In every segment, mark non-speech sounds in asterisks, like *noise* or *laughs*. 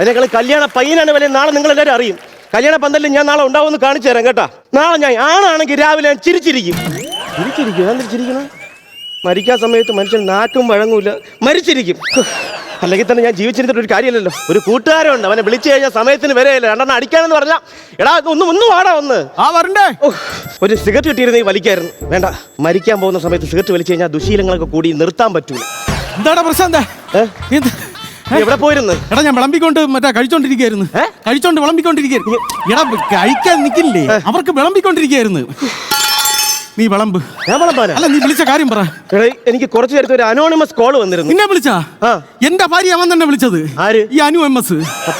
അതിനേക്കാൾ കല്യാണ പയ്യനാണ് വില നാളെ നിങ്ങൾ എല്ലാവരും അറിയും. കല്യാണ പന്തലിൽ ഞാൻ നാളെ ഉണ്ടാവുമെന്ന് കാണിച്ചു തരാം കേട്ടാ. നാളെ ഞാൻ ആണാണെങ്കിൽ രാവിലെ ഞാൻ ചിരിച്ചിരിക്കും. ചിരിച്ചിരിക്കും? എന്താ ചിരിക്കണം? മരിക്കാൻ സമയത്ത് മനുഷ്യൻ നാക്കും വഴങ്ങൂല. മരിച്ചിരിക്കും. അല്ലെങ്കിൽ തന്നെ ഞാൻ ജീവിച്ചിരുന്നിട്ട് ഒരു കാര്യമല്ലല്ലോ. ഒരു കൂട്ടുകാരുണ്ട് അവനെ വിളിച്ചു കഴിഞ്ഞാൽ സമയത്തിന് വരെയല്ല. രണ്ടെണ്ണം അടിക്കാനെന്ന് പറഞ്ഞാ എടാ ഒന്ന് ഒന്ന് വാടാ ഒന്ന്. ആ വരണ്ടേ? ഒരു സിഗരറ്റ് കിട്ടിയിരുന്ന ഈ വലിക്കായിരുന്നു. വേണ്ട. മരിക്കാൻ പോകുന്ന സമയത്ത് സിഗരറ്റ് വലിച്ചു കഴിഞ്ഞാൽ ദുശീലങ്ങളൊക്കെ കൂടി നിർത്താൻ പറ്റൂല. എന്താടാ പ്രശ്നം എന്താ? എവിടെ പോയിരുന്നു? എടാ ഞാൻ വിളമ്പിക്കൊണ്ട് മറ്റേ കഴിച്ചോണ്ടിരിക്കായിരുന്നു ഏ? കഴിച്ചോണ്ട് വിളമ്പിക്കൊണ്ടിരിക്കുന്നു എടാ കഴിക്കാൻ നിൽക്കില്ലേ അവർക്ക് വിളമ്പിക്കൊണ്ടിരിക്കായിരുന്നു നീ വിളമ്പ്. ഞാൻ വിളമ്പാനാ? അല്ല നീ വിളിച്ച കാര്യം പറ. എടേ, എനിക്ക് കുറച്ചു നേരത്തെ ഒരു അനോണിമസ് കോൾ വന്നിരുന്നു. നിന്നെ വിളിച്ചാ? ആ. എന്റെ ഭാര്യ അവൻ തന്നെ വിളിച്ചത്. ആര്? ഈ അനു എം എസ്.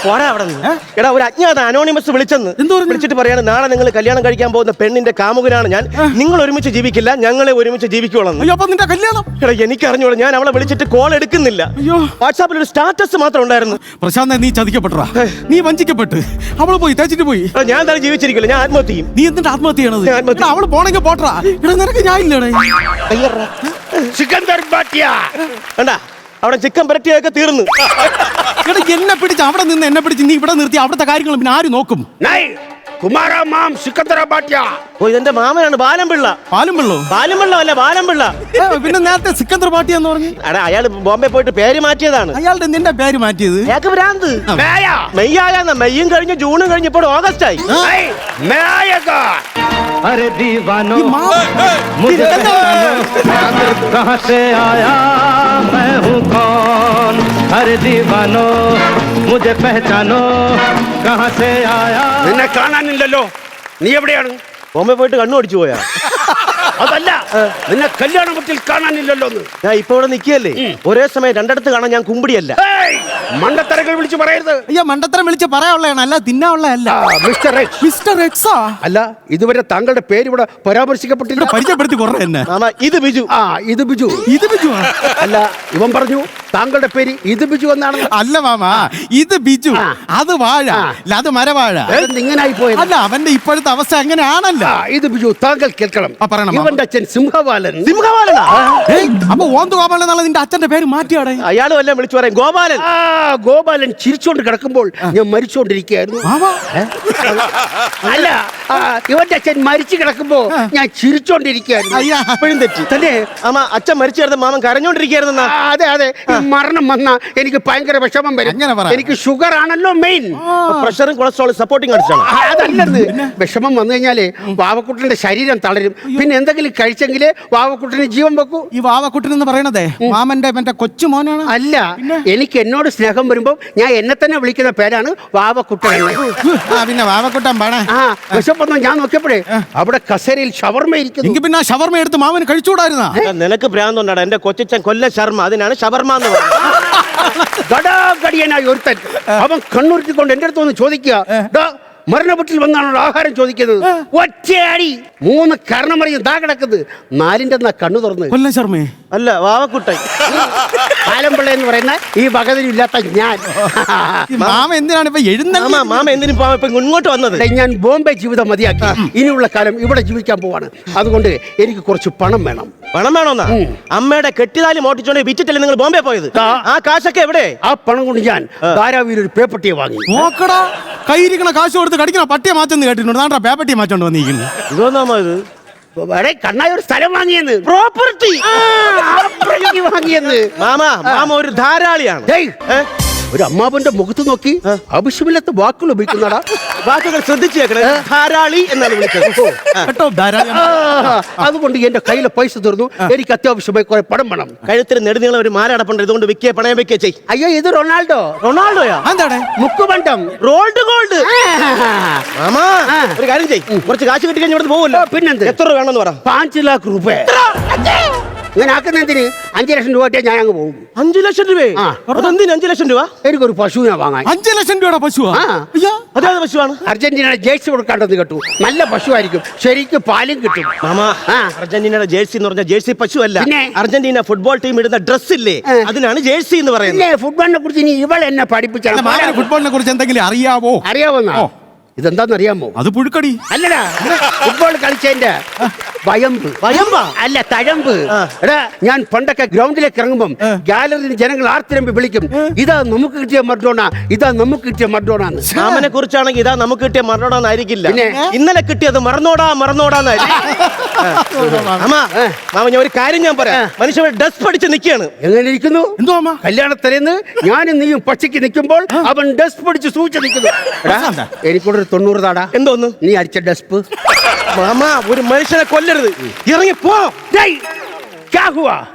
പോരാ അവിടെ നിന്ന്. എടാ ഒരു അജ്ഞാത അനോണിമസ് വിളിച്ചെന്ന്. എന്ത് പറഞ്ഞു? വിളിച്ചിട്ട് പറയാണ് നാളെ നിങ്ങൾ കല്യാണം കഴിക്കാൻ പോകുന്ന പെണ്ണിന്റെ കാമുകനാണ് ഞാൻ. നിങ്ങൾ ഒരുമിച്ച് ജീവിക്കില്ല ഞങ്ങളെ ഒരുമിച്ച് ജീവിക്കുള്ളൂ അയ്യോ അപ്പൊ നിന്റെ കല്യാണം? എടാ എനിക്ക് അറിഞ്ഞോളൂ ഞാൻ അവളെ വിളിച്ചിട്ട് കോൾ എടുക്കുന്നില്ല. അയ്യോ. വാട്സാപ്പിൽ ഒരു സ്റ്റാറ്റസ് മാത്രം ഉണ്ടായിരുന്നു. പ്രശാന്ത നീ ചതിക്കപ്പെട്ടടാ. നീ വഞ്ചിക്കപ്പെട്ട്. അവൾ പോയി തേച്ചിട്ട് പോയി. എടാ, ഞാൻ തന്നെ ജീവിച്ചിരിക്കില്ല ഞാൻ ആത്മഹത്യ ചെയ്യും. നീ എന്തിന്റെ ആത്മഹത്യ ചെയ്യണത്? ഞാൻ ആത്മഹത്യ എടാ, അവൾ പോണെങ്കിൽ പോട്ടറാ. എടാ നിനക്ക് ഞാൻ ഇല്ലടേ. കണ്ടാ അവിടെ ചിക്കൻ പരട്ടിയൊക്കെ തീർന്നു. എടാ എന്നെ പിടിച്ച് അവിടെ നിന്ന് എന്നെ പിടിച്ച് നീ ഇവിടെ നിർത്തി അവിടുത്തെ കാര്യങ്ങൾ പിന്നെ ആര് നോക്കും? നൈ. കുമാര മാം സിക്കന്ദര ബാറ്റിയ ഓ ഇതെന്റെ മാമനാണ് ബാലംപിള്ള പാലും വെള്ളോ ബാലംപിള്ള അല്ല ബാലംപിള്ള ഏ, പിന്നെ നേരത്തെ സിക്കന്ദർ പാട്ടി എന്ന് പറഞ്ഞു എടാ അയാൾ ബോംബെ പോയിട്ട് പേര് മാറ്റിയതാണ് അയാളുടെ നിന്റെ പേര് മാറ്റിയത് അയാൾക്ക് ഭ്രാന്ത് മേയ മെയ്യായ മെയ്യും കഴിഞ്ഞ് ജൂണും കഴിഞ്ഞ് ഇപ്പോൾ ഓഗസ്റ്റ് ആയി നൈ മേയക अरे दीवानो ഈ മാ- मुझे ഇതെന്താ? पहचानो कहाँ से आया मैं हूँ कौन अरे दीवानो मुझे पहचानो कहाँ से आया നിന്നെ കാണാനില്ലല്ലോ. നീ എവിടെയാണ്? ബോംബെ പോയിട്ട് കണ്ണു അടിച്ചു പോയാ. അതല്ല നിന്നെ കല്യാണത്തിൽ കാണാനില്ലല്ലോ എന്ന്. ഞാൻ ഇപ്പൊ ഇവിടെ നിൽക്കുകയല്ലേ? ഒരേ സമയം രണ്ടിടത്ത് കാണാൻ ഞാൻ കുമ്പിടിയല്ല. മണ്ടത്തരകൾ വിളിച്ച് പറയരുത്. അയ്യോ മണ്ടത്തരം വിളിച്ച് പറയാനുള്ളതാണ് അല്ല തിന്നാനുള്ളതല്ല. മിസ്റ്റർ എക്സ് മിസ്റ്റർ എക്സാ അല്ല ഇതുവരെ താങ്കളുടെ പേര് ഇവിടെ പരാമർശിക്കപ്പെട്ടില്ല. പരിചയപ്പെടുത്തി കുറേ എന്നെ. മാമ ഇത് ബിജു. ആ ഇത് ബിജു. ഇത് ബിജു അല്ല ഇവൻ പറഞ്ഞു താങ്കളുടെ പേര് ഇത് ബിജു എന്നാണ്? അല്ല മാമ ഇത് ബിജു. അത് വാഴ. അല്ല അത് മരവാഴ. ഇങ്ങനായി പോയത്. അല്ല അവന്റെ ഇപ്പോഴത്തെ അവസ്ഥ അങ്ങനെയാണല്ലോ. ഇത് ബിജു താങ്കൾ കേൾക്കണം. പറയണം, ഇവന്റെ അച്ഛൻ സിംഹവാലൻ. സിംഹവാലൻ അപ്പൊ ഓന്ത് ഗോപാലൻ എന്നുള്ള നിന്റെ അച്ഛന്റെ പേര് മാറ്റിയാടെ? അയാളും എല്ലാം വിളിച്ചു പറയാം ഗോപാലൻ. ആ. ഗോപാലൻ ചിരിച്ചോണ്ട് കിടക്കുമ്പോൾ ഞാൻ മരിച്ചോണ്ടിരിക്കുകയായിരുന്നു. അല്ല ഇവന്റെ അച്ഛൻ മരിച്ചു കിടക്കുമ്പോ ഞാൻ ചിരിച്ചോണ്ടിരിക്കുകയായിരുന്നു. അയ്യാ. ഇപ്പോഴും തെറ്റി. തന്നെ? അമ്മ അച്ഛൻ മരിച്ചു കിടന്ന് മാമൻ കരഞ്ഞോണ്ടിരിക്കുകയായിരുന്നാ അതെ അതെ. മരണം വന്ന എനിക്ക് ഭയങ്കര വിഷമം വരും. അങ്ങനെ പറ. എനിക്ക് ഷുഗർ ആണല്ലോ മെയിൻ പ്രഷറും കൊളസ്ട്രോളും സപ്പോർട്ടിങ് അടിച്ചാണ്? അതല്ലെന്ന് വിഷമം വന്നു കഴിഞ്ഞാൽ വാവക്കുട്ടന്റെ ശരീരം തളരും. പിന്നെ എന്തെങ്കിലും കഴിച്ചെങ്കിലേ വാവക്കുട്ടന് ജീവൻ വെക്കൂ. ഈ വാവക്കുട്ടൻ എന്ന് പറയണതേ മാമന്റെ മറ്റേ കൊച്ചു മോനാണ്. അല്ല എനിക്ക് എന്നോട് സ്നേഹം വരുമ്പോ ഞാൻ എന്നെ തന്നെ വിളിക്കുന്ന പേരാണ് വാവക്കുട്ടൻ. എന്ന്. ആ പിന്നെ വാവക്കുട്ടൻ പാടാ. ആ വിശപ്പൊന്നും ഞാൻ നോക്കിയപ്പോഴേ അവിടെ കസേരയിൽ ഷവർമ ഇരിക്കുന്നു. എങ്കിൽ പിന്നെ ആ ഷവർമ എടുത്ത് മാമന് കഴിച്ചുകൂടായിരുന്നാ? നിനക്ക് ഭ്രാന്തുണ്ടാടാ. എന്റെ കൊച്ചിച്ചൻ കൊല്ല ശർമ്മ അതിനാണ് ഷവർമ്മ എന്ന് പറയുന്നത് ഗടാഗടിയനായി ഒരുത്തൻ അവൻ കണ്ണുരുട്ടിക്കൊണ്ട് എന്റെ അടുത്ത് വന്ന് ചോദിക്കുക "ഡാ, മരണപ്പെട്ടിൽ വന്നാണോ ആഹാരം ചോദിക്കുന്നത്. ഒറ്റയാടി. മൂന്ന് കർണമറിയും ദാ കിടക്കുന്നത്. നാലിന്റെ എന്നാ കണ്ണു തുറന്ന്. കൊല്ലം ശർമ്മേ. അല്ല വാവക്കുട്ടൻ. ആലമ്പിള്ള എന്ന് പറയുന്ന ഈ വകതിരില്ലാത്ത ഞാൻ. മാമ എന്തിനാണ് ഇപ്പൊ എഴുന്ന എഴുന്നള്ളി? മാമ എന്തിനും ഇങ്ങോട്ട് വന്നത്? ഞാൻ ബോംബെ ജീവിതം മതിയാക്കി. ഇനിയുള്ള കാലം ഇവിടെ ജീവിക്കാൻ പോവാണ്. അതുകൊണ്ട് എനിക്ക് കുറച്ച് പണം വേണം. പണം വേണോന്നാ അമ്മയുടെ കെട്ടിതാലി മോട്ടിച്ചോണ്ട് വിറ്റിട്ടല്ലേ നിങ്ങൾ ബോംബെ പോയത്? ആ കാശൊക്കെ എവിടെ? ആ പണം കൊണ്ട് ഞാൻ ധാരാവിയിൽ ഒരു പേപ്പട്ടിയെ വാങ്ങി. നോക്കടാ. കയ്യിരിക്കണ കാശ് കൊടുത്ത് കടിക്കണ പട്ടിയെ മാറ്റെന്ന് കേട്ടിട്ടുണ്ട്. നാട്ടാ പേപ്പട്ടിയെ മാറ്റോണ്ട് വന്നിരിക്കുന്നു ഇതോന്നാമോ ഇത്? കണ്ണായ ഒരു സ്ഥലം വാങ്ങിയെന്ന്. പ്രോപ്പർട്ടി വാങ്ങിയെന്ന്. മാമ മാമ ഒരു ധാരാളിയാണ്. ഡേയ്, ഏ? ഒരു അമ്മാവന്റെ മുഖത്ത് നോക്കി ആവശ്യമില്ലാത്ത വാക്കുകൾ ഉപയോഗിക്കുന്നടാ വാക്കുകൾ ശ്രദ്ധിച്ചു കേൾക്കണേ ധാരാളി എന്നാണ് വിളിച്ചത്. ആ. കേട്ടോ ധാരാളം അതുകൊണ്ട് എന്റെ കയ്യിലെ പൈസ തീർന്നു. എനിക്ക് അത്യാവശ്യമായി കുറെ പണം വേണം. കഴുത്തിന് നെടുനീളം ഒരു മാല അടപ്പുണ്ട്. ഇതുകൊണ്ട് വിക്കേ പണയം വെക്കേ ചെയ്. അയ്യോ ഇത് റൊണാൾഡോ. റൊണാൾഡോയാ? എന്താണ് മുക്കുബണ്ടം റോൾഡ് ഗോൾഡ്. മാമാ ഒരു കാര്യം ചെയ് കുറച്ച് കാശ് കിട്ടി കഴിഞ്ഞ് ഇവിടെ പോവല്ലോ. ആ, പിന്നെന്ത്? എത്ര രൂപ വേണമെന്ന് പറ. പാഞ്ച് ലാഖ് രൂപ. ഇങ്ങനെ ആക്കുന്നതിന് അഞ്ചു ലക്ഷം രൂപ കിട്ടിയാൽ ഞാൻ അങ്ങ് പോകും. അഞ്ചു ലക്ഷം രൂപ? ആ. അതെന്തിന് അഞ്ചു ലക്ഷം രൂപ? എനിക്കൊരു പശുവിനെ വാങ്ങാൻ. അഞ്ചു ലക്ഷം രൂപയുടെ പശുവാ? ആ. അയ്യാ. അതേത് പശുവാണ്? അർജന്റീനയുടെ ജേഴ്സി കൊടുക്കാണ്ടെന്ന് കേട്ടു. നല്ല പശുവായിരിക്കും. ശരിക്കും പാലും കിട്ടും. മാമാ ആ. അർജന്റീനയുടെ ജേഴ്സി എന്ന് പറഞ്ഞ ജേഴ്സി പശു അല്ല പിന്നെ? അർജന്റീന ഫുട്ബോൾ ടീം ഇടുന്ന ഡ്രസ് ഇല്ലേ? ഏ. അതിനാണ് ജേഴ്സി എന്ന് പറയുന്നത്. ഇല്ലേ ഫുട്ബോളിനെ കുറിച്ച് ഇനി ഇവൾ എന്നെ പഠിപ്പിച്ചാൽ മാമന് ഫുട്ബോളിനെ കുറിച്ച് എന്തെങ്കിലും അറിയാവോ? അറിയാവുന്ന ഓ. ഇതെന്താന്നറിയാമോ അത് പുഴുക്കടി. അല്ലടാ ഫുട്ബോൾ കളിച്ചതിന്റെ വയമ്പ്. വയമ്പ? അല്ല തഴമ്പ്. എടാ ഞാൻ പണ്ടൊക്കെ ഗ്രൗണ്ടിലേക്ക് ഇറങ്ങുമ്പം ഗാലറിയിൽ ജനങ്ങൾ ആർത്തിരമ്പി വിളിക്കും ഇതാ നമുക്ക് കിട്ടിയ മർഡോണ ഇതാ നമുക്ക് കിട്ടിയ മർഡോണ ശ്യാമനെ കുറിച്ചാണെങ്കിൽ ഇതാ നമുക്ക് കിട്ടിയ മർഡോണ എന്നായിരിക്കില്ല ഇന്നലെ കിട്ടിയത് മറന്നോടാ മറന്നോടാന്നായിരിക്കും. *laughs* *laughs* അമ്മ മാമ ഞാൻ ഒരു കാര്യം ഞാൻ പറയാം. മനുഷ്യൻ ഡസ് പഠിച്ച് നിൽക്കുകയാണ്. എങ്ങനെ ഇരിക്കുന്നു? എന്തോ അമ്മ? കല്യാണത്തലേന്ന് ഞാനും നീയും പക്ഷിക്ക് നിൽക്കുമ്പോൾ അവൻ ഡസ് പഠിച്ച് സൂചിച്ച് നിൽക്കുന്നു. എടാ, എനിക്കൂടെ ഒരു തൊണ്ണൂറ് താടാ. എന്തോന്ന്? നീ അടിച്ച ഡസ്പ് മാമ ഒരു മനുഷ്യനെ കൊല്ലരുത്. ഇറങ്ങി പോ. ഡേയ്, ക്യാ ഹുവാ?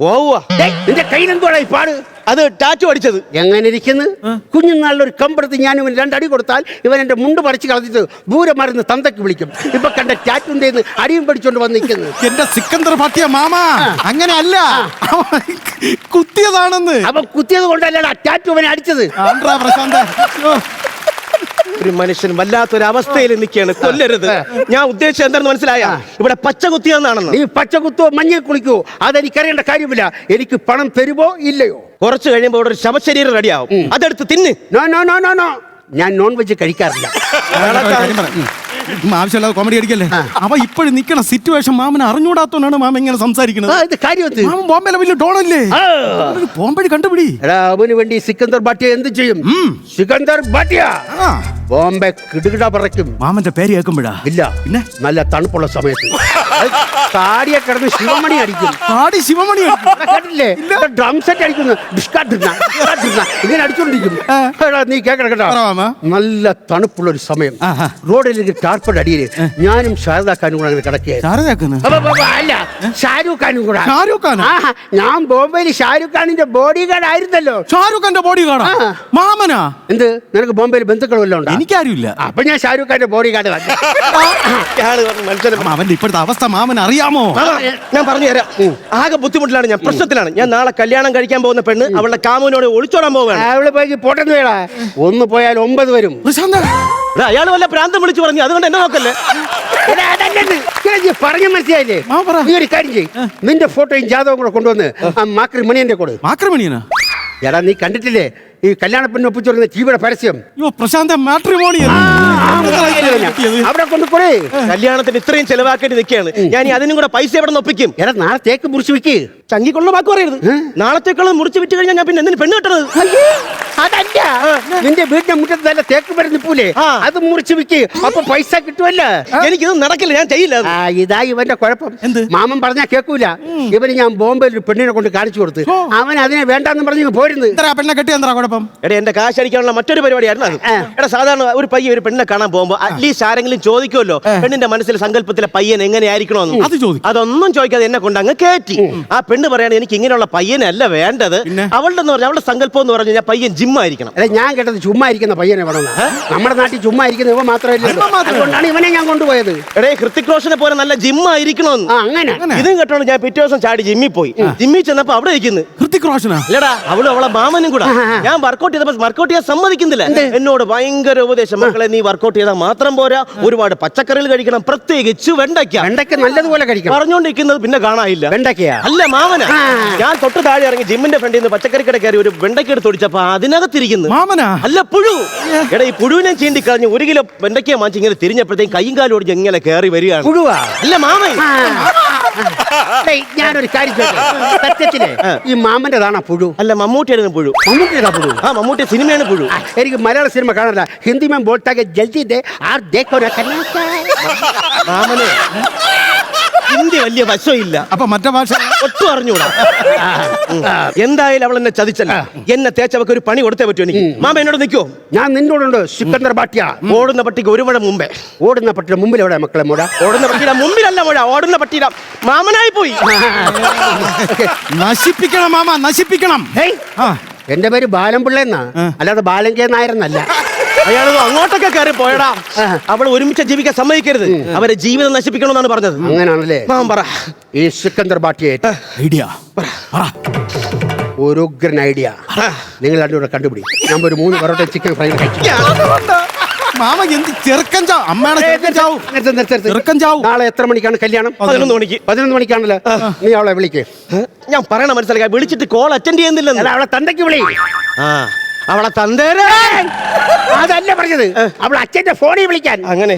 നിന്റെ കൈ ഈ പാട്? അത് ടാറ്റു അടിച്ചത്. എങ്ങനെ ഇരിക്കുന്നു? കുഞ്ഞുനാളിലൊരു ഒരു കമ്പെടുത്ത് ഞാൻ ഇവൻ രണ്ടടി കൊടുത്താൽ ഇവൻ എന്റെ മുണ്ട് പറിച്ചു കളഞ്ഞിട്ട് ദൂരെ മരുന്ന് തന്തയ്ക്ക് വിളിക്കും. ഇപ്പൊ കണ്ട ടാറ്റുന്റെ അടിയും പിടിച്ചോണ്ട് വന്നിരിക്കുന്നു എന്റെ സിക്കന്ദർ പട്ടിയ മാമ അങ്ങനെ അല്ല കുത്തിയതാണെന്ന്. അവൻ കുത്തിയത് കൊണ്ടല്ലടാ ടാറ്റു അവനെ അടിച്ചത്. പ്രശാന്ത. ഒരു മനുഷ്യൻ വല്ലാത്തൊരു അവസ്ഥയിൽ നിൽക്കുകയാണ്. കൊല്ലരുത്. ഞാൻ ഉദ്ദേശിച്ചത് എന്താണെന്ന് മനസ്സിലായ? ഇവിടെ പച്ച കുത്തിയെന്നാണെന്ന് നീ പച്ച കുത്തോ മഞ്ഞ കുളിക്കോ അതെനിക്കറിയേണ്ട കാര്യമില്ല. എനിക്ക് പണം തരുമോ ഇല്ലയോ? കുറച്ച് കഴിയുമ്പോൾ ഇവിടെ ഒരു ശവശരീരം റെഡിയാവും. അതെടുത്ത് തിന്ന്. No no no no no. ഞാൻ നോൺ വെജ് കഴിക്കാറില്ല ആവശ്യമില്ലാതെ കോമഡി അടിക്കല്ലേ? അവ ഇപ്പോഴും നിക്കണ സിറ്റുവേഷൻ മാമന് അറിഞ്ഞൂടാത്തോണ്ടാണ് മാമ ഇങ്ങനെ സംസാരിക്കുന്നത്. ആ, ഇത് കാര്യമത് മാമൻ ബോംബെയിലെ വലിയ ഡോണല്ലേ. ഒരു ബോംബെ കണ്ടുപിടി. എടാ അവന് വേണ്ടി സിക്കന്ദർ ബാട്ടിയ എന്ത് ചെയ്യും? സിക്കന്ദർ ബാട്ടിയ ആ. ബോംബെ കിടുകിട പറയ്ക്കും മാമന്റെ പേര് കേൾക്കുമ്പോഴാ? ഇല്ല. പിന്നെ? നല്ല തണുപ്പുള്ള സമയത്ത്. താടിയെ കിടന്ന് ശിവമണി അടിക്കും. താടി ശിവമണി. കേട്ടില്ലേ ഡ്രം സെറ്റ് അടിക്കുന്നു. ഇങ്ങനെ അടിച്ചോണ്ടിരിക്കും നീ കേക്കണം കേട്ടോ. നല്ല തണുപ്പുള്ള ഒരു സമയം. റോഡിലേക്ക് ടാർപ്പഡ് അടിയിൽ ഞാനും ശാരദാ ഖാനും കൂടെ അങ്ങനെ അപ്പൊ, അല്ല ഷാരൂഖ് ഖാനും കൂടെ. ഷാരൂഖ് ഖാൻ ഞാൻ ബോംബെയിൽ ഷാരൂഖ് ഖാനിന്റെ ബോഡി ഗാർഡ് ആയിരുന്നല്ലോ. ഷാരൂഖ് ഖാന്റെ ബോഡി ഗാർഡ് മാമന? എന്ത്? നിനക്ക് ബോംബെയിൽ ബന്ധുക്കൾ വല്ലതും ഉണ്ടോ? എനിക്കാരുമില്ല. അപ്പൊ ഞാൻ ഷാരൂഖ് ഖാന്റെ ബോഡി പറഞ്ഞ മനുഷ്യനെ അവന്റെ ഇപ്പോഴത്തെ അവസ്ഥ മാമൻ അറിയാമോ? ഞാൻ പറഞ്ഞു തരാം. ആകെ ബുദ്ധിമുട്ടിലാണ് ഞാൻ പ്രശ്നത്തിലാണ്. ഞാൻ നാളെ കല്യാണം കഴിക്കാൻ പോകുന്ന പെണ്ണ് അവളുടെ കാമുവിനോട് ഒളിച്ചോടാൻ പോവുകയാണ്. അവൾ പോയി പോട്ടെന്ന് വേടാ ഒന്ന് പോയാൽ ഒമ്പത് വരും. അയാൾ വല്ല പ്രാന്തം വിളിച്ചു പറഞ്ഞു. അതുകൊണ്ട് എന്നെ നോക്കല്ലേ? പറഞ്ഞ മനസ്സിലായില്ലേ? നീ ഒരു കാര്യം ചെയ്യ്. നിന്റെ ഫോട്ടോയും ജാതവും കൂടെ കൊണ്ടുവന്ന് ആ മാക്രി മണിയന്റെ കൊടു മാക്രമണിയനാ? എടാ നീ കണ്ടിട്ടില്ലേ? ഈ കല്യാണ പെണ്ണ് ഒപ്പിച്ചു ടിവിയുടെ പരസ്യം. അയ്യോ പ്രശാന്ത മാട്രിമോണി അവിടെ കൊണ്ട് കൊടു കല്യാണത്തിന് ഇത്രയും ചെലവാക്കേണ്ടി നിൽക്കുകയാണ്. ഞാൻ അതിനും കൂടെ പൈസ എവിടെ നിന്ന് ഒപ്പിക്കും? എടാ നാളെ തേക്ക് മുറിച്ച് വെക്ക് ചങ്ങിക്കൊള്ളുന്ന വാക്ക് പറയരുത്. നാളത്തേക്കുള്ള മുറിച്ച് വിറ്റ് കഴിഞ്ഞാൽ ഞാൻ പിന്നെ എന്തിനു പെണ്ണ് കിട്ടണത്? അയ്യേ, അതല്ല. നിന്റെ വീടിന്റെ മുറ്റത്ത് നല്ല തേക്ക് മരുന്ന് പൂലേ. അത് മുറിച്ച് വിക്ക്. അപ്പൊ പൈസ കിട്ടുമല്ല എനിക്കിത് നടക്കില്ല. ഞാൻ ചെയ്യില്ല ഇതാ ഇവന്റെ കുഴപ്പം? മാമൻ പറഞ്ഞാ കേൾക്കൂല ഇവന് ഞാൻ ബോംബെയിൽ ഒരു പെണ്ണിനെ കൊണ്ട് കാണിച്ചു കൊടുത്തു. അവൻ അതിനെ വേണ്ടെന്ന് പറഞ്ഞു പോരുന്നു പെണ്ണെ കെട്ടി എന്താ കുഴപ്പം? എടാ എന്റെ കാശ് അടിക്കാനുള്ള മറ്റൊരു പരിപാടിയായിരുന്നു അത്. എടാ സാധാരണ ഒരു പയ്യ ഒരു പെണ്ണിനെ കാണാൻ പോകുമ്പോ അറ്റ്ലീസ്റ്റ് ആരെങ്കിലും ചോദിക്കുമല്ലോ പെണ്ണിന്റെ മനസ്സിലെ സങ്കല്പത്തിലെ പയ്യൻ എങ്ങനെയായിരിക്കണമെന്ന് അത് ചോദിക്കും. അതൊന്നും ചോദിക്കാതെ എന്നെ കൊണ്ട് അങ്ങ് കയറ്റി ആ പെണ്ണ് പറയാണ് എനിക്ക് ഇങ്ങനെയുള്ള പയ്യനല്ല വേണ്ടത്? അവളുടെ എന്ന് പറഞ്ഞാൽ അവളുടെ സങ്കല്പം എന്ന് പറഞ്ഞു ഞാൻ പയ്യൻ ജിമ്മായിരിക്കണം അല്ല ഞാൻ കേട്ടത് ചുമ്മാ ഇരിക്കുന്ന പയ്യനെ വേണം നമ്മുടെ നാട്ടിൽ ചുമ്മാ ഇരിക്കുന്ന ഇവ മാത്രമല്ല അതുകൊണ്ടാണ് ഇവനെ ഞാൻ കൊണ്ടുപോയത്. എടേ ഹൃത്തിക് റോഷനെ പോലെ നല്ല ജിമ്മായിരിക്കണമെന്ന് ആ അങ്ങനെ? ഇതും കേട്ടോണ്ട് ഞാൻ പിറ്റേ ദിവസം ചാടി ജിമ്മിൽ പോയി. ജിമ്മിൽ ചെന്നപ്പോ അവിടെ ഇരിക്കുന്നു. ഹൃത്തിക് റോഷനാ? അല്ലടാ അവളും അവളെ മാമനും കൂടെ. ഞാൻ വർക്കൗട്ട് ചെയ്തപ്പോ വർക്കൗട്ട് ചെയ്യാൻ സമ്മതിക്കുന്നില്ല. എന്നോട് ഭയങ്കര ഉപദേശം. മക്കളെ നീ വർക്കൗട്ട് ചെയ്താൽ മാത്രം പോരാ. ഒരുപാട് പച്ചക്കറികൾ കഴിക്കണം. പ്രത്യേകിച്ച് വെണ്ടയ്ക്ക. വെണ്ടയ്ക്ക നല്ലതുപോലെ കഴിക്കണം. പറഞ്ഞോണ്ടിരിക്കുന്നത് പിന്നെ കാണാനില്ല. വെണ്ടയ്ക്കയാ? അല്ല മാമന. ഞാൻ തൊട്ട് താഴെ ഇറങ്ങി ജിമ്മിന്റെ ഫ്രണ്ടിൽ നിന്ന് പച്ചക്കറി കട കയറി ഒരു വെണ്ടയ്ക്ക എടുത്ത് ഒടിച്ചപ്പോ അതിനകത്തിരിക്കുന്നു. മാമനാ? അല്ല പുഴു. എടാ ഈ പുഴുവിനെ ചീണ്ടിക്കളഞ്ഞ് ഒരു കിലോ വെണ്ടയ്ക്ക മാറ്റി ഇങ്ങനെ തിരിഞ്ഞപ്പോഴത്തേക്കും കൈയും കാലും ഒടിഞ്ഞ് ഇങ്ങനെ കയറി വരികയാണ്. പുഴുവാ? അല്ല മാമൻ. ഏയ്, ഞാനൊരു കാര്യം ചോദിക്കാം ഈ മാമന്റെതാണ് പുഴു? അല്ല മമ്മൂട്ടിയായിരുന്നു പുഴു. മമ്മൂട്ടിയുടെ പുഴു? ആ മമ്മൂട്ടി സിനിമയാണ് പുഴു. എനിക്ക് മലയാള സിനിമ കാണാനില്ല ഹിന്ദി മേം ബോട്ടാകെ ജൽദി ദേ ആർ ദേഖോ മാമനെ ഹിന്ദി വലിയ വശമില്ല. അപ്പൊ മറ്റേ ഭാഷ *laughs* ഒട്ടും അറിഞ്ഞൂടാ എന്തായാലും അവൾ എന്നെ ചതിച്ചല്ല. എന്നെ തേച്ചവക്ക് ഒരു പണി കൊടുത്തേ പറ്റൂ എനിക്ക്. മാമ എന്നോട് നിൽക്കോ ഞാൻ നിന്നോടുണ്ട് സിക്കന്ദർ ബാട്ടിയ ഓടുന്ന പട്ടിക്ക് ഒരു മഴ മുമ്പേ. ഓടുന്ന പട്ടിയുടെ മുമ്പിൽ എവിടെ മക്കളെ മുഴ ഓടുന്ന പട്ടിയുടെ മുമ്പിലല്ല മുഴ ഓടുന്ന പട്ടിയുടെ മാമനായി പോയി. *laughs* നശിപ്പിക്കണം മാമ നശിപ്പിക്കണം. എന്റെ പേര് ബാലംപിള്ള എന്നാ. അല്ലാതെ ബാലങ്കേ നായരെന്നല്ല. അയാൾ അങ്ങോട്ടൊക്കെ കയറി പോയടാ. അവൾ ഒരുമിച്ച് ജീവിക്കാൻ സമ്മതിക്കരുത്. അവരെ ജീവിതം നശിപ്പിക്കണമെന്നാണ് പറഞ്ഞത്. അങ്ങനെയാണല്ലേ പറ. ഈ സിക്കന്ദർ ബാട്ടിയെ ഐഡിയ. ഒരു ഉഗ്രൻ ഐഡിയ. നിങ്ങൾ രണ്ടുകൂടെ കണ്ടുപിടി. ഞാൻ ഒരു മൂന്ന് പൊറോട്ട ചിക്കൻ ഫ്രൈ കഴിച്ചു. മാമ എന്ത് ചെറുക്കൻ ചാവും അമ്മയുടെ ചെറുക്കൻ ചാവും. നിർത്ത്, നിർത്ത്, നിർത്ത്. ചെറുക്കൻ ചാവും. നാളെ എത്ര മണിക്കാണ് കല്യാണം? പതിനൊന്ന് മണിക്ക്. പതിനൊന്ന് മണിക്കാണല്ലോ? നീ അവളെ വിളിക്ക്. ഞാൻ പറയണ മനസ്സിലാക്കാം വിളിച്ചിട്ട് കോൾ അറ്റൻഡ് ചെയ്യുന്നില്ലെന്ന്. അവളെ തന്തയ്ക്ക് വിളി. ആ. അവളെ തന്തേരെ. അതല്ല പറഞ്ഞത്. അവൾ അച്ഛന്റെ ഫോണിൽ വിളിക്കാൻ. അങ്ങനെ.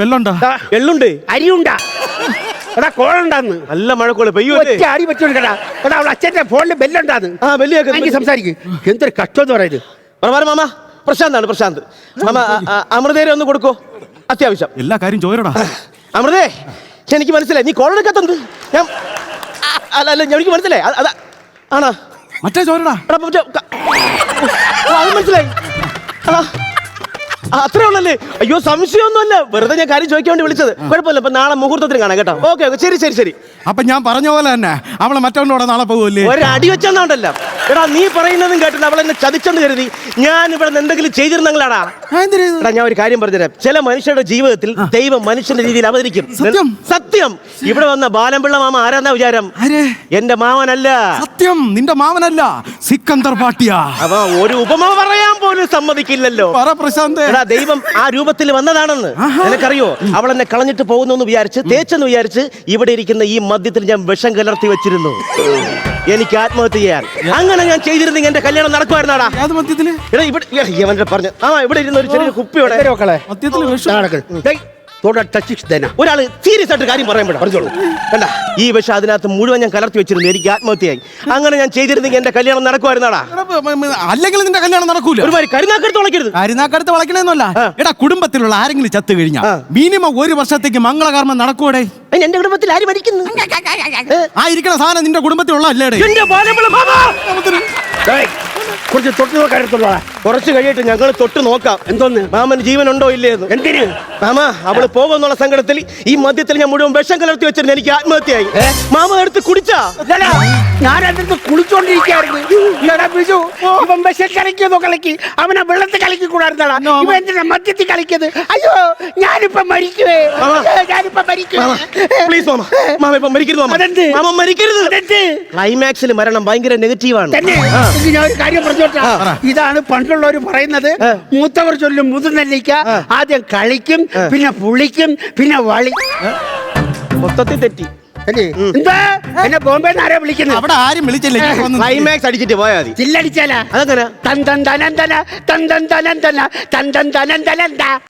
വെള്ളുണ്ടോ ദാ, എള്ളുണ്ട് അരിയുണ്ടാ. എടാ കോളുണ്ടാന്ന്. നല്ല മഴക്കോൾ പെയ്യുമല്ലേ ഒറ്റ അടി പറ്റുകൊടുക്കടാ എടാ അവൾ അച്ഛന്റെ ഫോണിൽ ബെല്ലുണ്ടാന്ന്. ആ വലിയ എനിക്ക് സംസാരിക്കും. എന്തൊരു കഷ്ടം എന്ന് പറയുന്നത്. പറ മാമ. പ്രശാന്താണ് പ്രശാന്ത്. അമൃതേരെ ഒന്ന് കൊടുക്കോ. അത്യാവശ്യം. എല്ലാ കാര്യം ചോരടാ അമൃതേ എനിക്ക് മനസ്സിലായി. നീ കോൾ എടുക്കാത്തത് ഞാൻ അല്ല അല്ല എനിക്ക് മനസ്സിലായി. അത്- ആണോ. മറ്റേ ചോരടാ അത് മനസ്സിലായി. എടാ, ആ, അത്രേ ഉള്ളല്ലേ? അയ്യോ സംശയമൊന്നുമല്ല. വെറുതെ ഞാൻ കാര്യം ചോദിക്കാൻ വേണ്ടി വിളിച്ചത്. കുഴപ്പമില്ല. അപ്പൊ നാളെ മുഹൂർത്തത്തിന് കാണാം കേട്ടോ. Okay okay. ശരി ശരി ശരി. അപ്പൊ ഞാൻ പറഞ്ഞ പോലെ തന്നെ അവളെ മറ്റവനോടെ നാളെ പോവല്ലേ? ഒരു അടി വെച്ചെന്നാണ്ടല്ല. എടാ നീ പറയുന്നതും കേട്ടില്ല. അവൾ എന്നെ ചതിച്ചെന്ന് കരുതി. ഞാൻ ഇവിടെ എന്തെങ്കിലും ചെയ്തിരുന്നെങ്കിലാടാ. എടാ ഞാൻ ഒരു കാര്യം പറഞ്ഞുതരാം. ചില മനുഷ്യരുടെ ജീവിതത്തിൽ ദൈവം മനുഷ്യന്റെ രീതിയിൽ അവതരിക്കും. സത്യം. ഇവിടെ വന്ന ബാലംപിള്ള മാമ ആരാന്നാ വിചാരം? എന്റെ മാമനല്ല. സത്യം. നിന്റെ മാമനല്ല. സിക്കന്ദർ പാട്ടിയാ. അപ്പൊ ഒരു ഉപമ പറയാൻ പോലും സമ്മതിക്കില്ലല്ലോ. പറ പ്രശാന്ത്. എടാ ദൈവം ആ രൂപത്തിൽ വന്നതാണെന്ന്. നിനക്കറിയോ? അവൾ എന്നെ കളഞ്ഞിട്ട് പോകുന്നു എന്ന് വിചാരിച്ച് തേച്ചെന്ന് വിചാരിച്ച് ഇവിടെ ഇരിക്കുന്ന ഈ മദ്യത്തിൽ ഞാൻ വിഷം കലർത്തി വെച്ചിരുന്നു. എനിക്ക് ആത്മഹത്യ ചെയ്യാൻ. അങ്ങനെ ഞാൻ ചെയ്തിരുന്നെങ്കിൽ എന്റെ കല്യാണം നടക്കുമായിരുന്നാടാ. എടാ ഇവിടെ പറഞ്ഞു ആ ഇവിടെ ഇരുന്ന ഒരു ചെറിയ കുപ്പിയോടെ ഒരാൾ സീരിയസ് ആയിട്ട് കാര്യം പറയാൻ പറ്റും പറഞ്ഞോളൂ. ഈ പക്ഷെ അതിനകത്ത് മുഴുവൻ ഞാൻ കലർത്തി വെച്ചിരുന്നു. എനിക്ക് ആത്മഹത്യയായി. അങ്ങനെ ഞാൻ ചെയ്തിരുന്നെങ്കിൽ എന്റെ കല്യാണം നടക്കുമായിരുന്നാടാ. അല്ലെങ്കിൽ നിന്റെ കല്യാണം നടക്കൂല. ഒരുമാതിരി കരുനാക്കെടുത്ത് ഉളക്കരുത് കരുനാക്കടുത്ത് വളയ്ക്കണമെന്നല്ല എടാ കുടുംബത്തിലുള്ള ആരെങ്കിലും ചത്തു കഴിഞ്ഞാ ആ. മിനിമം ഒരു വർഷത്തേക്ക് മംഗളകർമ്മം നടക്കൂടെ എന്റെ കുടുംബത്തിൽ ആര് മരിക്കുന്നു? ആ ഇരിക്കണ സാധനം നിന്റെ കുടുംബത്തിലുള്ള അല്ലേടെ കുറച്ച് തൊട്ട് നോക്കാനത്തുള്ളതാ കുറച്ച് കഴിയട്ടെ ഞങ്ങൾ തൊട്ട് നോക്കാം. എന്തോന്ന്? മാമന് ജീവൻ ഉണ്ടോ ഇല്ലേന്ന് എന്തിന്? മാമ അവൾ പോകുന്നുള്ള സങ്കടത്തിൽ ഈ മദ്യത്തിൽ ഞാൻ മുഴുവൻ വിഷം കലർത്തി വെച്ചിരുന്നു. എനിക്ക് ആത്മഹത്യയായി. മാമ എടുത്ത് കുടിച്ചാ? ഞാൻ അതിർത്ത് കുളിച്ചോണ്ടിരിക്കായിരുന്നു. ഇവൻ വിഷം കളിക്കുന്നോ കളിക്ക്. അവനെ വെള്ളത്തിൽ കളിക്കി കൂടായിരുന്നടാ. ഇവൻ എന്തിനാ മദ്യത്തിൽ കളിക്കത് അയ്യോ ഞാനിപ്പോ മരിക്കുവേ. ഞാനിപ്പോ മരിക്കുവേ. Please mama. മാമ ഇപ്പൊ മരിക്കരുത് മാമ. മരിക്കരുത്. ക്ലൈമാക്സിൽ മരണം ഭയങ്കര നെഗറ്റീവാണ് ഞാൻ ഒരു കാര്യം പറഞ്ഞോട്ടാ ഇതാണ് പണ്ടുള്ളവർ പറയുന്നത്. മൂത്തവർ ചൊല്ലും മുതുനെല്ലിക്ക. ആദ്യം കളിക്കും പിന്നെ പുളിക്കും പിന്നെ വളി മൊത്തത്തിൽ തെറ്റി. അല്ലേ? എന്താ? എന്നെ ബോംബെ ആരാ വിളിക്കുന്നത് അവിടെ ആരും വിളിച്ചില്ല വന്ന് ക്ലൈമാക്സ് അടിച്ചിട്ട് പോയാ മതി. ചില്ലടിച്ചാലാ? അതെങ്ങനെ? തന്തന്തനന്തന തന്തന്തനന്തന തനൻ തന തൻ തൻ